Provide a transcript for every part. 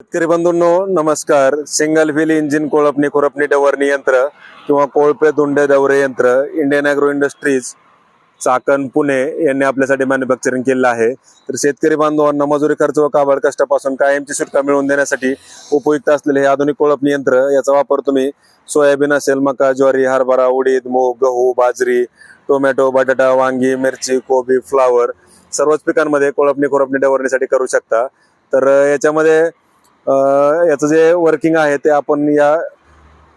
शेतकरी बंधूंनो नमस्कार. सिंगल व्हील इंजिन कोळपणी खुरपणी डवरणी यंत्र किंवा कोळपे धुंडे दवरे यंत्र Indian agro industries Chakan Pune यांनी आपल्यासाठी मॅन्युफॅक्चरिंग केलेलं आहे. तर शेतकरी बांधवांना मजुरी खर्च व काबड कष्टापासून कायमची सुटका मिळवून देण्यासाठी उपयुक्त असलेले हे आधुनिक कोळपणी यंत्र याचा वापर तुम्ही सोयाबीन असेल मका ज्वारी हरभरा उडीद मूग गहू बाजरी टोमॅटो बटाटा वांगी मिरची कोबी फ्लावर सर्वच पिकांमध्ये कोळपणी खुरपणी डवरणीसाठी करू शकता. तर याच्यामध्ये याचं जे वर्किंग आहे ते आपण या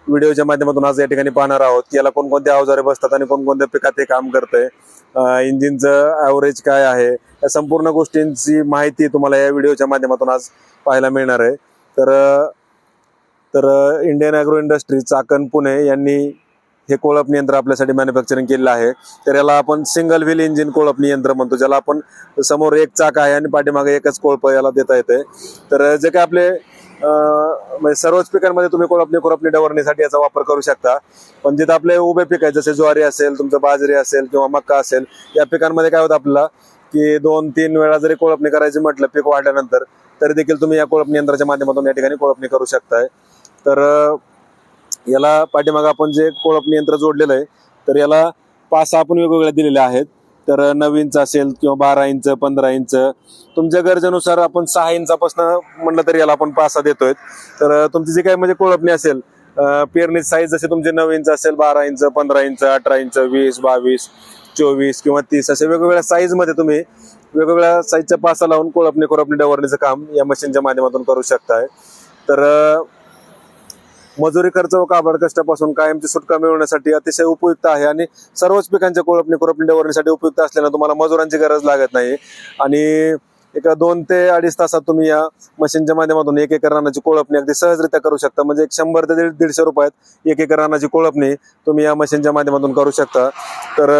व्हिडिओच्या माध्यमातून आज या ठिकाणी पाहणार आहोत. की याला कोणकोणत्या अवजारे बसतात आणि कोणकोणत्या पिकात ते काम करतंय? इंजिनचं ॲव्हरेज काय आहे? या संपूर्ण गोष्टींची माहिती तुम्हाला या व्हिडिओच्या माध्यमातून आज पाहायला मिळणार आहे. तर तर Indian agro industry Chakan Pune यांनी हे कोळपणी यंत्र आपल्यासाठी मॅन्युफॅक्चरिंग केलेलं आहे. तर याला आपण सिंगल व्हील इंजिन कोळपणी यंत्र म्हणतो ज्याला आपण समोर एक चाक आहे आणि पाठीमागे एकच कोळप याला देता येते. तर जे काय आपले म्हणजे सर्वच पिकांमध्ये तुम्ही कोळपणी कोळपणी डवरणीसाठी याचा वापर करू शकता. पण जिथं आपले उभे पीक आहेत जसे ज्वारी असेल तुमचं बाजरी असेल किंवा मक्का असेल या पिकांमध्ये काय होतं आपल्याला की दोन तीन वेळा जरी कोळपणी करायची म्हटलं पीक वाढल्यानंतर तरी देखील तुम्ही या कोळपणी यंत्राच्या माध्यमातून या ठिकाणी कोळपणी करू शकताय. तर याला पाठीमागं आपण जे कोळपणी यंत्र जोडलेलं आहे तर याला पाच आपण वेगवेगळ्या दिलेल्या आहेत. तर नऊ इंच असेल किंवा बारा इंच पंधरा इंच तुमच्या गरजेनुसार आपण सहा इंचापासून म्हणलं तरी याला आपण पाच सहा देतोय. तर तुमची जी काही म्हणजे कोळपणी असेल पेरणी साईज जसे तुमचे नऊ इंच असेल बारा इंच पंधरा इंच अठरा इंच वीस बावीस चोवीस किंवा तीस असे वेगवेगळ्या साईजमध्ये तुम्ही वेगवेगळ्या साईजच्या पासा लावून कोळपणी कोळपणी डवरणीचं काम या मशीनच्या माध्यमातून करू शकताय. तर मजुरी खर्च व काबड कष्टापासून कायमची सुटका मिळवण्यासाठी अतिशय उपयुक्त आहे आणि सर्वच पिकांच्या कोळपणी कोळपणी डवरणीसाठी उपयुक्त असल्यानं तुम्हाला मजुरांची गरज लागत नाही. आणि एका दोन ते अडीच तासात तुम्ही या मशीनच्या माध्यमातून एक एकर रानाची कोळपणी अगदी सहजरित्या करू शकता. म्हणजे एक शंभर ते दीड दीडशे रुपयात एक एकर रानाची कोळपणी तुम्ही या मशीनच्या माध्यमातून करू शकता. तर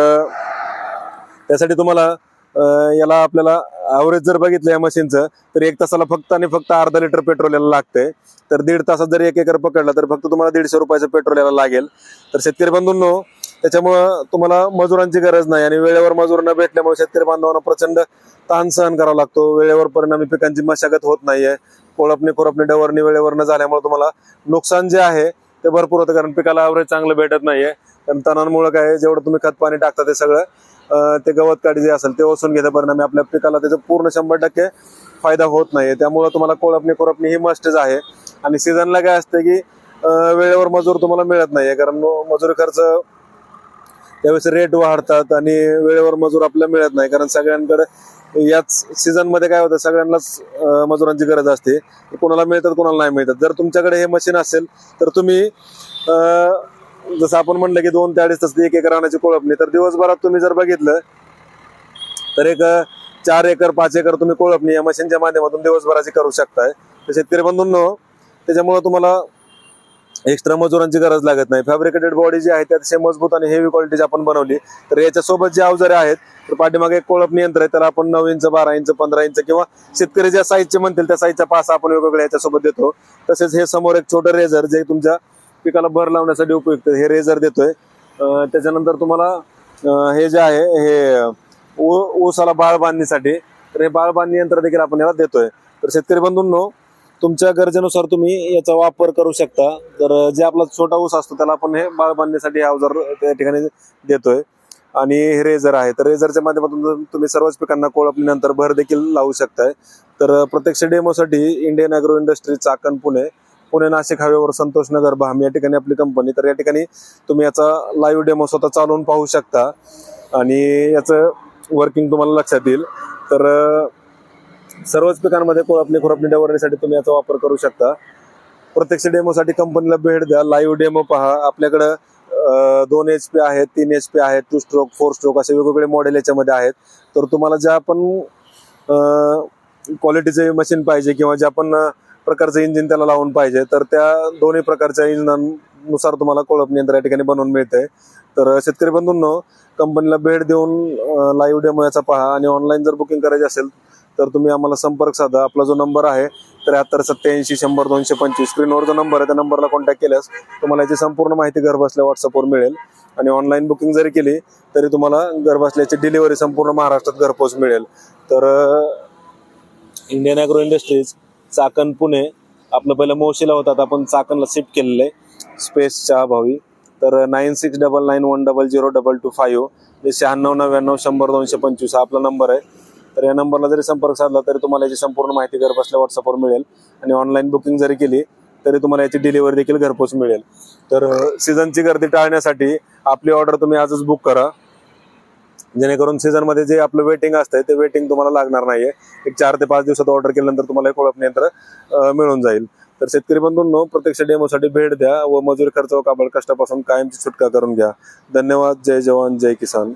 त्यासाठी तुम्हाला याला आपल्याला ॲव्हरेज जर बघितलं या मशीनचं तर एक तासाला फक्त आणि फक्त अर्धा लिटर पेट्रोल याला लागतंय. तर दीड तासात जर एक एकर पकडला तर फक्त तुम्हाला दीडशे रुपयाचं पेट्रोल याला लागेल. तर शेतकरी बांधूंनो त्याच्यामुळं तुम्हाला मजुरांची गरज नाही आणि वेळेवर मजूर न भेटल्यामुळे शेतकरी बांधवांना प्रचंड ताण सहन करावा लागतो. वेळेवर परिणामी पिकांची मशागत होत नाहीये. कोळपणी खुरपणी डवरणी वेळेवर न झाल्यामुळे तुम्हाला नुकसान जे आहे ते भरपूर होतं कारण पिकाला ॲव्हरेज चांगलं भेटत नाहीये. कारण तणांमुळे काय जेवढं तुम्ही खत पाणी टाकता ते सगळं ते गवत काढी जे असेल ते ओसून घेता. परिणामी आपल्या पिकाला त्याचा पूर्ण शंभर टक्के फायदा होत नाहीये. त्यामुळे तुम्हाला कोळपणी कोळपणी ही मस्टच आहे. आणि सीझनला काय असतं की वेळेवर मजूर तुम्हाला मिळत नाहीये. कारण मजुरी खर्च त्यावेळेस रेट वाढतात आणि वेळेवर मजूर आपल्याला मिळत नाही. कारण सगळ्यांकडे याच सीझनमध्ये काय होतं सगळ्यांनाच मजुरांची गरज असते. कोणाला मिळतात कोणाला नाही मिळतात. जर तुमच्याकडे हे मशीन असेल तर तुम्ही जसं आपण म्हणलं की दोन ते अडीच तास एक एकर रानाची कोळपणी तर दिवसभरात तुम्ही जर बघितलं तर एक चार एकर पाच एकर तुम्ही कोळपणी या मशीनच्या माध्यमातून दिवसभराची करू शकताय. तर शेतकरी बंधूंनो त्याच्यामुळे तुम्हाला एक्स्ट्रा मजुरांची गरज लागत नाही. फॅब्रिकेटेड बॉडी जी आहे ती अतिशय मजबूत आणि हेवी क्वालिटीची आपण बनवली तर याच्यासोबत जे अवजारे आहेत तर पाठीमागे एक कोळपणी यंत्र आहे तर आपण नऊ इंच बारा इंच पंधरा इंच किंवा शेतकरी ज्या साईजचे म्हणतील त्या साईजचा पास आपण वेगवेगळ्या याच्यासोबत देतो. तसेच हे समोर एक छोटं रेझर जे तुमच्या पिकाला भर लावण्यासाठी उपयुक्त हे रेझर देतोय. त्याच्यानंतर तुम्हाला हे जे आहे हे ऊसाला बाळ बांधणीसाठी तर हे बाळ बांधणी यंत्र देखील आपण याला देतोय. तर शेतकरी बंधूंनो तुमच्या गरजेनुसार तुम्ही याचा वापर करू शकता. तर जे आपला छोटा ऊस असतो त्याला आपण हे बाळ बांधण्यासाठी हा अवजार त्या ठिकाणी देतोय. आणि हे रेझर आहे. तर रेझरच्या माध्यमातून तुम्ही सर्वच पिकांना कोळपल्यानंतर भर देखील लावू शकताय. तर प्रत्यक्ष डेमोसाठी Indian agro industry Chakan Pune Pune Nashik however Santosh Nagar Bham या ठिकाणी आपली कंपनी तर या ठिकाणी तुम्ही याचा लाईव्ह डेमो स्वतः चालवून पाहू शकता. आणि याचं वर्किंग तुम्हाला लक्षात येईल. तर सर्वच पिकांमध्ये कोळपणी खुरपणी डवरण्यासाठी तुम्ही याचा वापर करू शकता. प्रत्यक्ष डेमोसाठी कंपनीला भेट द्या. लाईव्ह डेमो पहा. आपल्याकडं दोन एच पी आहेत तीन एच पी आहेत टू स्ट्रोक फोर स्ट्रोक असे वेगवेगळे मॉडेल याच्यामध्ये आहेत. तर तुम्हाला ज्या पण क्वालिटीचे मशीन पाहिजे किंवा ज्या पण प्रकारचं इंजिन त्याला लावून पाहिजे. तर त्या दोन्ही प्रकारच्या इंजिनांनुसार तुम्हाला कोळपणी यंत्र या ठिकाणी बनवून मिळते. तर शेतकरी बंधूंनो कंपनीला भेट देऊन लाईव्ह डेमो याचा पहा. आणि ऑनलाईन जर बुकिंग करायची असेल तर तुम्ही आम्हाला संपर्क साधा. आपला जो नंबर आहे त्र्याहत्तर सत्याऐंशी शंभर दोनशे पंचवीस. स्क्रीनवर जो नंबर आहे त्या नंबरला कॉन्टॅक्ट केल्यास तुम्हाला याची संपूर्ण माहिती घरबसल्या व्हॉट्सअपवर मिळेल. आणि ऑनलाईन बुकिंग जरी केली तरी तुम्हाला घरबसल्याची डिलिव्हरी संपूर्ण महाराष्ट्रात घरपोच मिळेल. तर Indian agro industries Chakan Pune. आपलं पहिलं मोशीला होतं आता आपण चाकणला शिफ्ट केलेलं आहे. स्पेसच्या अभावी. तर nine six double nine one double zero double two five जे शहाण्णव नव्याण्णव शंभर दोनशे पंचवीस हा आपला नंबर आहे. तर या नंबरला जरी संपर्क साधला तरी तुम्हाला याची संपूर्ण माहिती घर बसल्या व्हॉट्सअपवर मिळेल. आणि ऑनलाईन बुकिंग जरी केली तरी तुम्हाला याची डिलिव्हरी देखील घरपोच मिळेल. तर सीझनची गर्दी टाळण्यासाठी आपली ऑर्डर तुम्ही आजच बुक करा. जेणेकरून सीझनमध्ये जे आपलं वेटिंग असतंय ते वेटिंग तुम्हाला लागणार नाहीये. एक चार ते पाच दिवसात ऑर्डर केल्यानंतर तुम्हाला एक ओळख यंत्र मिळून जाईल. तर शेतकरी बंधूंनो प्रत्यक्ष डेमोसाठी भेट द्या व मजुरी खर्च व काबड कष्टापासून कायमची सुटका करून घ्या. धन्यवाद. जय जवान जय किसान.